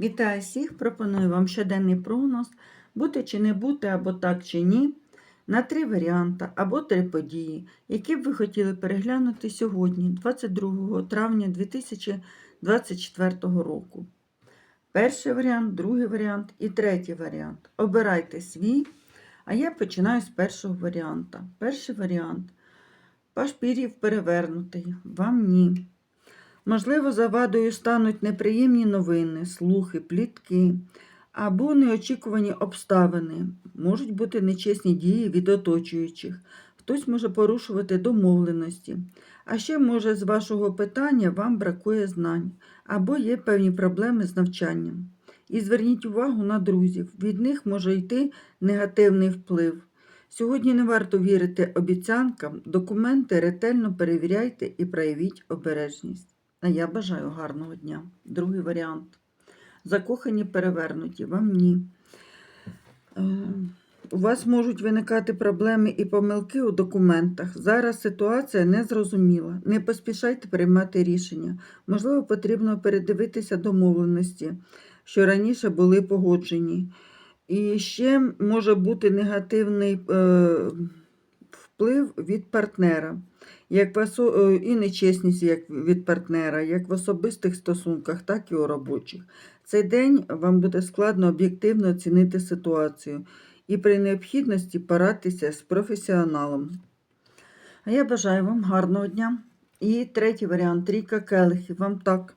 Вітаю всіх! Пропоную вам щоденний прогноз, бути чи не бути, або так чи ні, на три варіанти або три події, які б ви хотіли переглянути сьогодні, 22 травня 2024 року. Перший варіант, другий варіант і третій варіант. Обирайте свій, а я починаю з першого варіанта. Перший варіант. Паш пір'їв перевернутий, вам ні. Можливо, завадою стануть неприємні новини, слухи, плітки або неочікувані обставини. Можуть бути нечесні дії від оточуючих. Хтось може порушувати домовленості. А ще, може, з вашого питання вам бракує знань або є певні проблеми з навчанням. І зверніть увагу на друзів, від них може йти негативний вплив. Сьогодні не варто вірити обіцянкам, документи ретельно перевіряйте і проявіть обережність. А я бажаю гарного дня. Другий варіант. Закохані перевернуті, вам ні. Е, У вас можуть виникати проблеми і помилки у документах. Зараз ситуація незрозуміла. Не поспішайте приймати рішення. Можливо, потрібно передивитися домовленості, що раніше були погоджені. І ще може бути негативний е, вплив від партнера, як в е, і нечесність як від партнера, як в особистих стосунках, так і у робочих. Цей день вам буде складно об'єктивно оцінити ситуацію і при необхідності порадьтеся з професіоналом. А я бажаю вам гарного дня. І третій варіант трійка келихів. Вам так.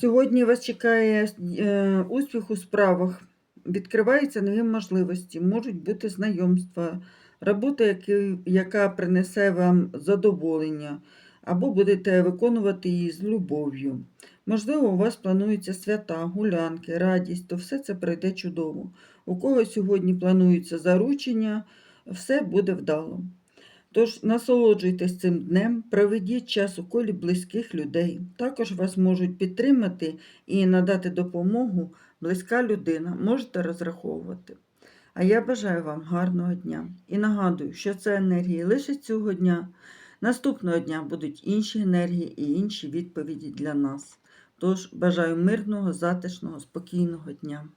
Сьогодні вас чекає е, успіх у справах. Відкриваються нові можливості, можуть бути знайомства, робота, яка принесе вам задоволення, або будете виконувати її з любов'ю. Можливо, у вас плануються свята, гулянки, радість, то все це пройде чудово. У кого сьогодні плануються заручення, все буде вдало. Тож насолоджуйтесь цим днем, проведіть час у колі близьких людей. Також вас можуть підтримати і надати допомогу близька людина. Можете розраховувати. А я бажаю вам гарного дня і нагадую, що це енергії лише цього дня. Наступного дня будуть інші енергії і інші відповіді для нас. Тож бажаю мирного, затишного, спокійного дня.